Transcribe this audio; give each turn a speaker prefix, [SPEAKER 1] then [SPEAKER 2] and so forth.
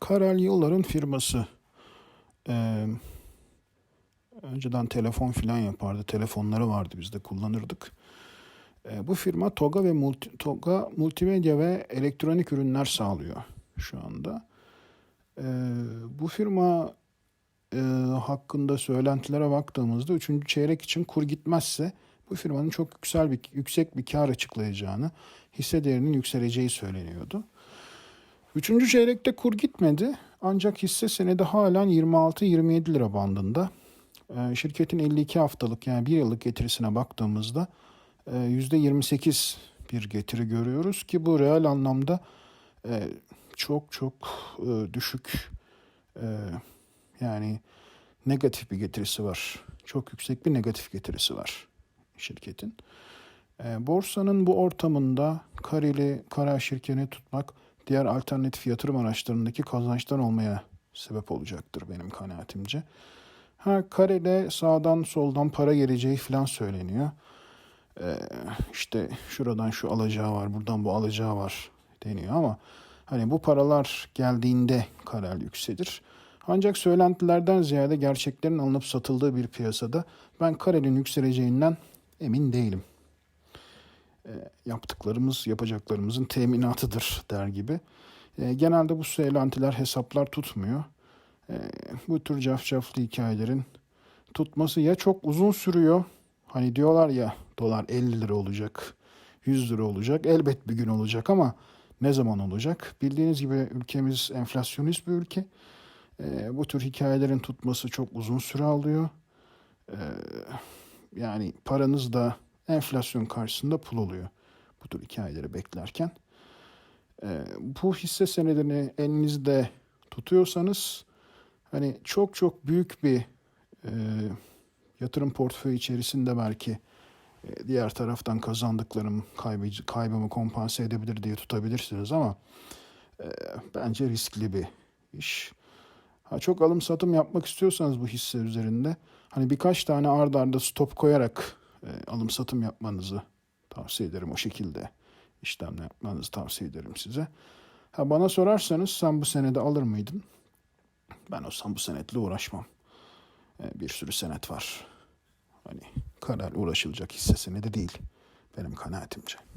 [SPEAKER 1] Karel firması. Ee, önceden telefon filan yapardı. Telefonları vardı biz de kullanırdık. Ee, bu firma Toga ve multi, Toga multimedya ve elektronik ürünler sağlıyor şu anda. Ee, bu firma e, hakkında söylentilere baktığımızda 3. çeyrek için kur gitmezse bu firmanın çok yüksel bir, yüksek bir kar açıklayacağını, hisse değerinin yükseleceği söyleniyordu. Üçüncü çeyrekte kur gitmedi ancak hisse senedi halen 26-27 lira bandında. Ee, şirketin 52 haftalık yani bir yıllık getirisine baktığımızda e, %28 bir getiri görüyoruz ki bu reel anlamda e, çok çok e, düşük e, yani negatif bir getirisi var. Çok yüksek bir negatif getirisi var şirketin. E, borsanın bu ortamında kareli kara şirketini tutmak diğer alternatif yatırım araçlarındaki kazançlar olmaya sebep olacaktır benim kanaatimce. Ha karede sağdan soldan para geleceği falan söyleniyor. Ee, işte şuradan şu alacağı var, buradan bu alacağı var deniyor ama hani bu paralar geldiğinde karel yükselir. Ancak söylentilerden ziyade gerçeklerin alınıp satıldığı bir piyasada ben karelin yükseleceğinden emin değilim. E, yaptıklarımız yapacaklarımızın teminatıdır der gibi. E, genelde bu söylentiler hesaplar tutmuyor. E, bu tür cafcaflı hikayelerin tutması ya çok uzun sürüyor. Hani diyorlar ya dolar 50 lira olacak, 100 lira olacak. Elbet bir gün olacak ama ne zaman olacak? Bildiğiniz gibi ülkemiz enflasyonist bir ülke. Bu tür hikayelerin tutması çok uzun süre alıyor. Yani paranız da enflasyon karşısında pul oluyor bu tür hikayeleri beklerken. Ee, bu hisse senedini elinizde tutuyorsanız hani çok çok büyük bir e, yatırım portföyü içerisinde belki e, diğer taraftan kazandıklarım kaybı, kaybımı kompanse edebilir diye tutabilirsiniz ama e, bence riskli bir iş. Ha, çok alım satım yapmak istiyorsanız bu hisse üzerinde hani birkaç tane ard arda stop koyarak e, alım satım yapmanızı tavsiye ederim. O şekilde işlemle yapmanızı tavsiye ederim size. Ha, bana sorarsanız sen bu senede alır mıydın? Ben olsam bu senetle uğraşmam. E, bir sürü senet var. Hani karar uğraşılacak hisse senedi değil. Benim kanaatimce.